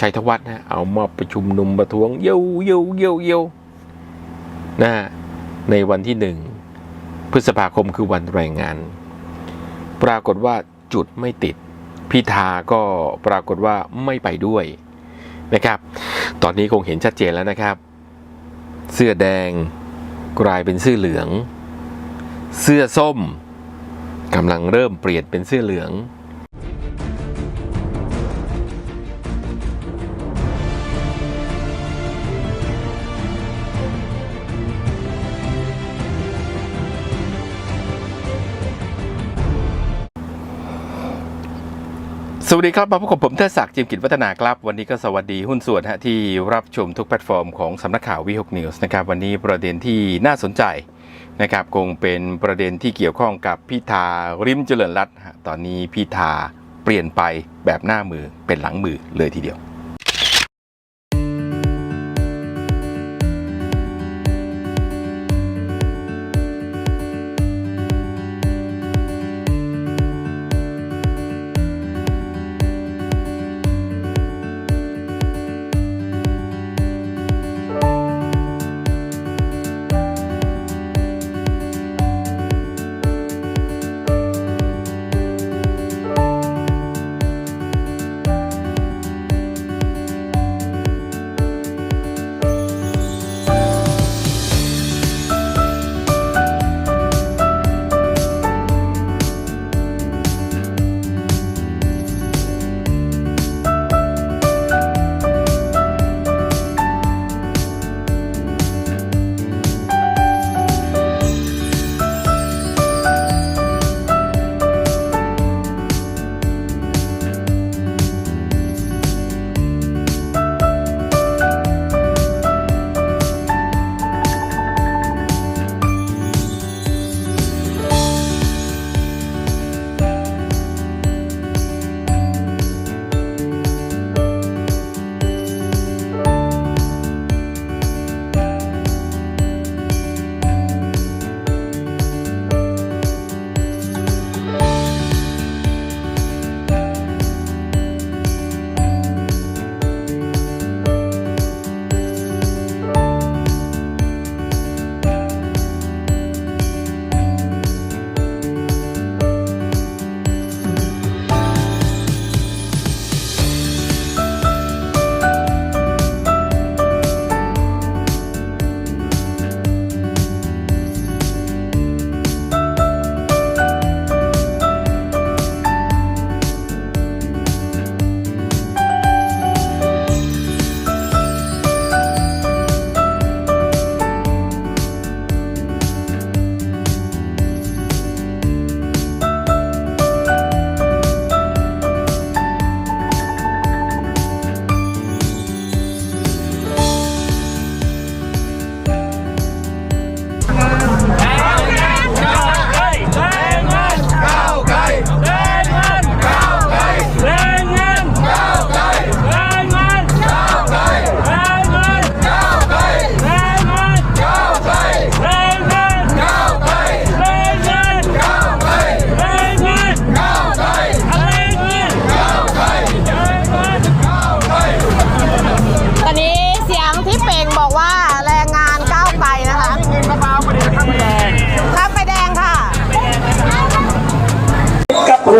ชัยธวัฒน์นะเอามาประชุมนุมประท้วงเย้าเย้าเย้าเย้านะในวันที่หนึ่งพฤษภาคมคือวันแรงงาน ปรากฏว่าจุดไม่ติด พิธาก็ปรากฏว่าไม่ไปด้วยนะครับ ตอนนี้คงเห็นชัดเจนแล้วนะครับ เสื้อแดงกลายเป็นเสื้อเหลือง เสื้อส้มกำลังเริ่มเปลี่ยนเป็นเสื้อเหลือง สวัสดีครับ มาพบกับผมเทศศักดิ์จิมกิจวัฒนาครับ วันนี้ก็สวัสดีหุ้นส่วนฮะที่รับชมทุกแพลตฟอร์มของสำนักข่าววิหกนิวส์นะครับ วันนี้ประเด็นที่น่าสนใจนะครับ คงเป็นประเด็นที่เกี่ยวข้องกับพิธาริมเจริญรัตน์ตอนนี้พิธาเปลี่ยนไปแบบหน้ามือเป็นหลังมือเลยทีเดียว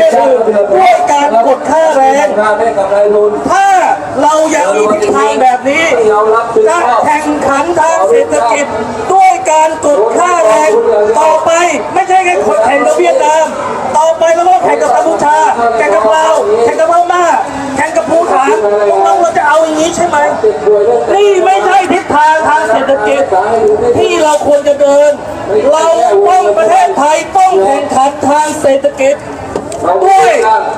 กับประเทศอื่นด้วยการกดค่าแรงถ้าเรายังมีทิศทางแบบนี้ที่เรารับผิดจะแข่งขันทางเศรษฐกิจด้วยการกดค่าแรงต่อไปไม่ใช่แค่แข่งกับเวียดนามต่อไปเราต้องแข่งกับกัมพูชาแข่งกับลาวแข่งกับพม่าแข่งกับภูฐานพวกเราเราจะเอาอย่างนี้ใช่ไหมนี่ไม่ใช่ทิศทางทางเศรษฐกิจที่เราควรจะเดิน เราต้องประเทศไทยต้องแข่งขันทางเศรษฐกิจ ด้วย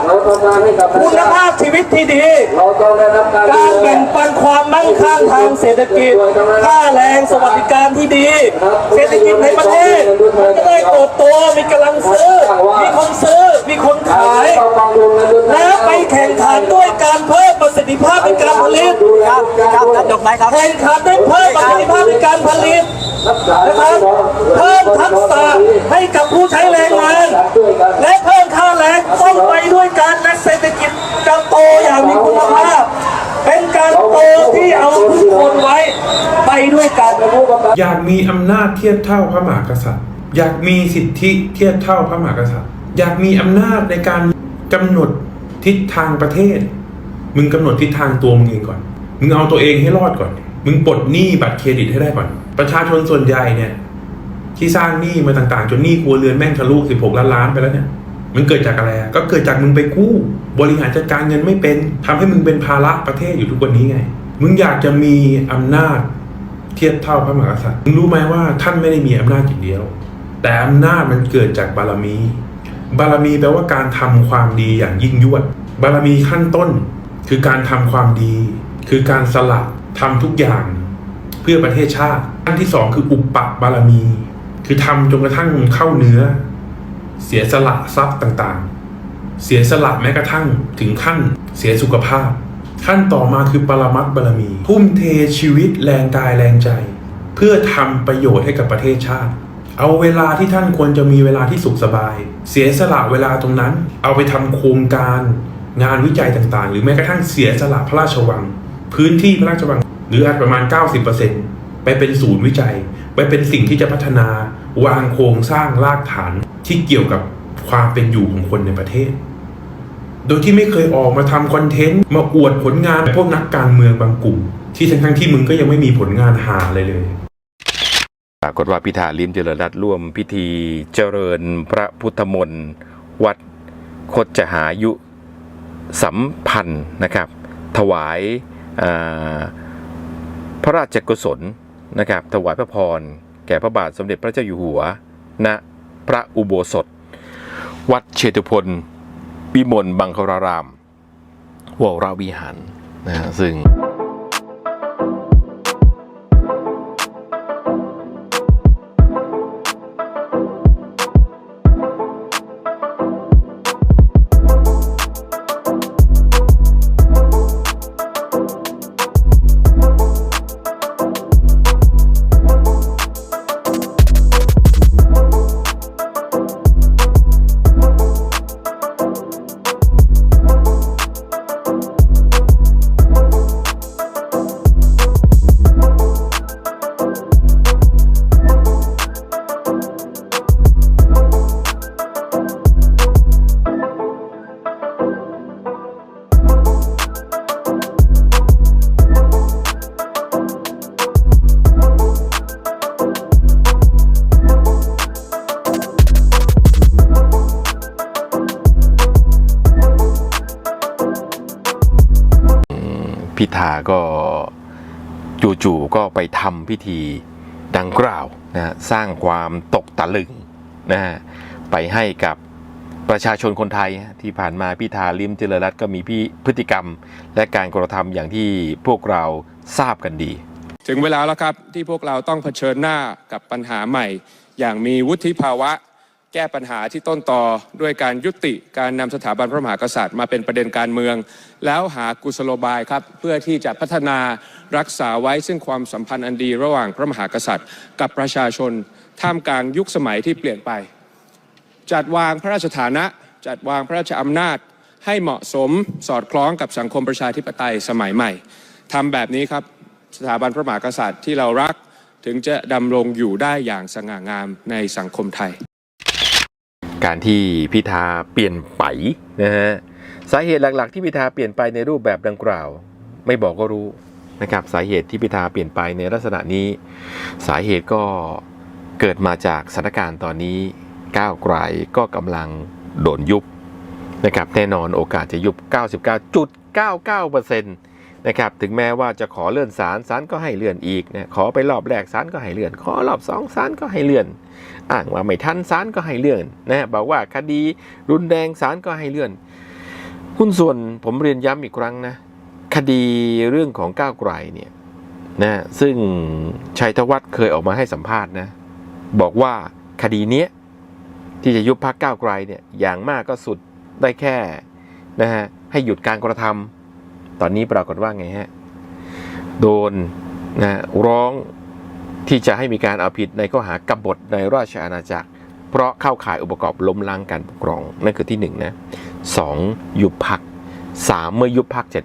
เราทำงานให้กับประคุณชาชภานพชีวิตที่ดีเราต้องได้รับการการแบ่งปันความมั่งคั่งทางเศรษฐกิจ ค่าแรงสวัสดิการที่ดี เศรษฐกิจในประเทศมันจะได้เติบโตมีกำลังซื้อ มีคนซื้อ มีคนขายเราบำรุงและดูแลแล้วไปแข่งขันด้วยการเพิ่มประสิทธิภาพในการผลิตครับครับจบไหมครับแข่งขันด้วยเพิ่มประสิทธิภาพในการผลิตรักษานะครับเพิ่มทักษะให้กับผู้ใช้แรงงาน และเพิ่มค่า แรงต้องไปด้วยกันและเศรษฐกิจจะโตอย่างมีคุณภาพ เป็นการโตที่เอาคนไว้ไปด้วยกัน อยากมีอำนาจเทียบเท่าพระมหากษัตริย์ อยากมีสิทธิเทียบเท่าพระมหากษัตริย์ อยากมีอำนาจในการกำหนดทิศทางประเทศ มึงกำหนดทิศทางตัวมึงเองก่อน มึงเอาตัวเองให้รอดก่อน มึงปลดหนี้บัตรเครดิตให้ได้ก่อน ประชาชนส่วนใหญ่เนี่ยที่สร้างหนี้มาต่างๆ จนหนี้ครัวเรือนแม่งทะลุ16ล้านล้านไปแล้วเนี่ย มันเกิดจากอะไรก็เกิดจากมึงไปกู้ บริหารจัดการเงินไม่เป็นทำให้มึงเป็นภาระประเทศอยู่ทุกวันนี้ไง มึงอยากจะมีอำนาจเทียบเท่าพระมหากษัตริย์มึงรู้ไหมว่าท่านไม่ได้มีอำนาจอย่างเดียว แต่อำนาจมันเกิดจากบารมี บารมีแปลว่าการทำความดีอย่างยิ่งยวด บารมีขั้นต้น คือการทำความดี คือการสละทำทุกอย่างเพื่อประเทศชาติขั้นที่สองคืออุปปบารมี คือทำจนกระทั่งเข้าเนื้อ เสียสละทรัพย์ต่างๆ เสียสละแม้กระทั่งถึงขั้นเสียสุขภาพ ขั้นต่อมาคือปรมัตบารมี ทุ่มเทชีวิตแรงกายแรงใจ เพื่อทำประโยชน์ให้กับประเทศชาติ เอาเวลาที่ท่านควรจะมีเวลาที่สุขสบาย เสียสละเวลาตรงนั้น เอาไปทำโครงการงานวิจัยต่างๆ หรือแม้กระทั่งเสียสละพระราชวัง พื้นที่พระราชวัง หรืออาจประมาณ 90%ไปเป็นศูนย์วิจัย ไปเป็นสิ่งที่จะพัฒนา วางโครงสร้างรากฐานที่เกี่ยวกับความเป็นอยู่ของคนในประเทศ โดยที่ไม่เคยออกมาทำคอนเทนต์มาอวดผลงานพวกนักการเมืองบางกลุ่ม ที่ทั้งๆที่มึงก็ยังไม่มีผลงานหาเลยเลยปรากฏว่าพิธาลิมเจริญรัตร่วมพิธีเจริญพระพุทธมนต์วัดคดจหายุสัมพันธ์นะครับ ถวายาพระราชกุศลนะครับ ถวายพระพร แก่พระบาทสมเด็จพระเจ้าอยู่หัว ณ พระอุโบสถ วัดเชตุพนวิมลบังคารารามวรวิหารนะฮะซึ่ง ก็จู่ๆก็ไปทำพิธีดังกล่าวนะสร้างความตกตะลึงนะฮะไปให้กับประชาชนคนไทยที่ผ่านมาพิธาลิมเจริญรัตก็มีพี่พฤติกรรม และการกระทำอย่างที่พวกเราทราบกันดี ถึงเวลาแล้วครับที่พวกเราต้องเผชิญหน้ากับปัญหาใหม่ อย่างมีวุฒิภาวะ แก้ปัญหาที่ต้นต่อด้วยการยุติการนำสถาบันพระมหากษัตริย์มาเป็นประเด็นการเมือง แล้วหากุศโลบายครับเพื่อที่จะพัฒนารักษาไว้ซึ่งความสัมพันธ์อันดีระหว่างพระมหากษัตริย์ กับประชาชน ท่ามกลางยุคสมัยที่เปลี่ยนไป จัดวางพระราชฐานะ จัดวางพระราชอำนาจ ให้เหมาะสมสอดคล้องกับสังคมประชาธิปไตยสมัยใหม่ทำแบบนี้ครับสถาบันพระมหากษัตริย์ที่เรารักถึงจะดำรงอยู่ได้อย่างสง่างามในสังคมไทย การที่พิธาเปลี่ยนไปนะฮะสาเหตุหลักๆ ที่พิธาเปลี่ยนไปในรูปแบบดังกล่าว ไม่บอกก็รู้นะครับสาเหตุที่พิธาเปลี่ยนไปในลักษณะนี้ สาเหตุก็เกิดมาจากสถานการณ์ตอนนี้ก้าวไกลก็กำลังโดนยุบนะครับแน่นอนโอกาสจะยุบ 99.99% นะครับถึงแม้ว่าจะขอเลื่อนศาลศาลก็ให้เลื่อนอีกนะขอไปรอบแรกศาลก็ให้เลื่อน ขอรอบสองศาลก็ให้เลื่อน อ้างว่าไม่ทันศาลก็ให้เลื่อนนะบอกว่าคดีรุนแรงศาลก็ให้เลื่อนหุ้นส่วนผมเรียนย้ำอีกครั้งนะคดีเรื่องของก้าวไกลเนี่ยนะซึ่งชัยธวัฒน์เคยออกมาให้สัมภาษณ์นะบอกว่าคดีเนี้ยที่จะยุบพักก้าวไกลเนี่ยอย่างมากก็สุดได้แค่นะฮะให้หยุดการกระทำ ตอนนี้ปรากฏว่าไงฮะ โดนนะร้องที่จะให้มีการเอาผิดในข้อหากบฏในราชอาณาจักร เพราะเข้าข่ายองค์ประกอบล้มล้างการปกครอง นั่นคือที่หนึ่งนะสองยุบพักสามเมื่อยุบพักเสร็จ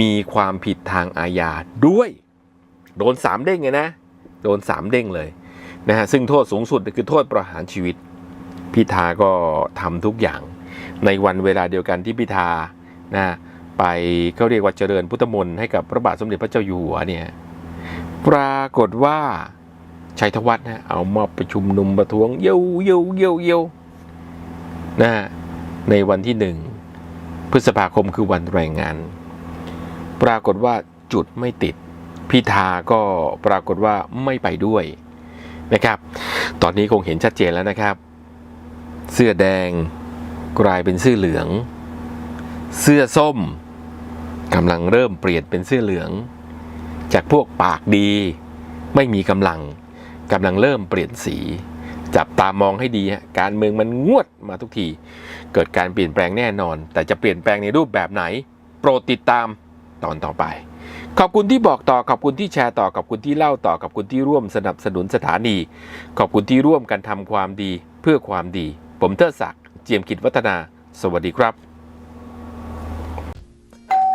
มีความผิดทางอาญาด้วย โดนสามเด้งไงนะ โดนสามเด้งเลยนะฮะซึ่งโทษสูงสุดคือโทษประหารชีวิต พิธาก็ทำทุกอย่างในวันเวลาเดียวกันที่พิธานะ ไปเขาเรียกว่าเจริญพุทธมนต์ให้กับพระบาทสมเด็จพระเจ้าอยู่หัวเนี่ยปรากฏว่าชัยธวัฒน์นะเอามาประชุมนุมประท้วงเยี่ยวเยี่ยวเยี่ยวเยี่ยวนะในวันที่หนึ่งพฤษภาคมคือวันแรงงาน ปรากฏว่าจุดไม่ติดพิธาก็ปรากฏว่าไม่ไปด้วยนะครับ ตอนนี้คงเห็นชัดเจนแล้วนะครับ เสื้อแดงกลายเป็นเสื้อเหลือง เสื้อส้ม กำลังเริ่มเปลี่ยนเป็นเสื้อเหลือง จากพวกปากดี ไม่มีกำลังกำลังเริ่มเปลี่ยนสี จับตามองให้ดีฮะการเมืองมันงวดมาทุกที เกิดการเปลี่ยนแปลงแน่นอน แต่จะเปลี่ยนแปลงในรูปแบบไหน โปรดติดตามตอนต่อไป ขอบคุณที่บอกต่อขอบคุณที่แชร์ต่อขอบคุณที่เล่าต่อขอบคุณที่ร่วมสนับสนุนสถานี ขอบคุณที่ร่วมกันทำความดีเพื่อความดี ผมเทิดศักดิ์เจียมกิจวัฒนา สวัสดีครับ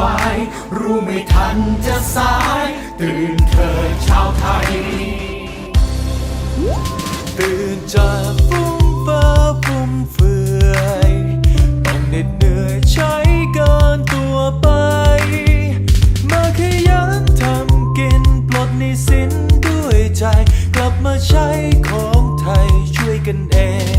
วาย รู้ไม่ทันจะสาย ตื่นเถิดชาวไทย ตื่นจากฟุ้งเฟ้อฟุ่มเฟือยต้องเหน็ดเหนื่อยใช้เกินตัวไป มาขยันทำกินปลดหนี้สินด้วยใจ กลับมาใช้ของไทยช่วยกันเอง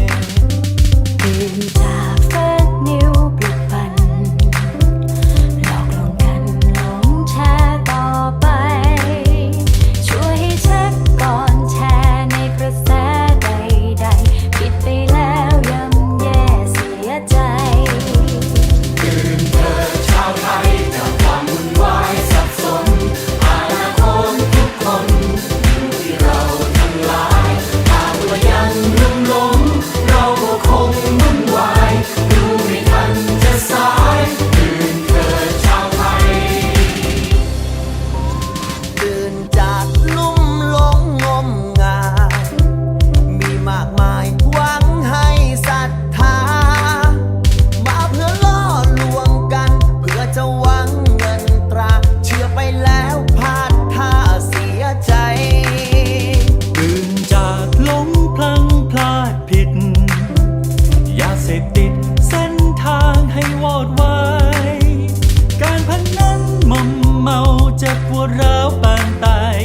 วร้าวปานตาย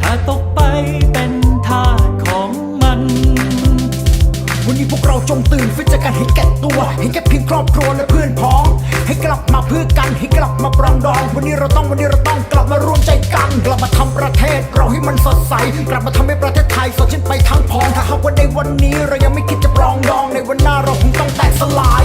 ถ้าตกไปเป็นทาสของมัน วันนี้พวกเราจงตื่นฟิตจากกันให้แก่ตัวให้แก่เพียงครอบครัวและเพื่อนพ้อง ให้กลับมาเพื่อกันให้กลับมาปรองดอง วันนี้เราต้องวันนี้เราต้องกลับมารวมใจกันกลับมาทำประเทศเราให้มันสดใส กลับมาทำให้ประเทศไทยสดชื่นไปทั้งพองถ้าหากว่าในวันนี้เรายังไม่คิดจะปรองดองในวันหน้าเราคงต้องแตกสลาย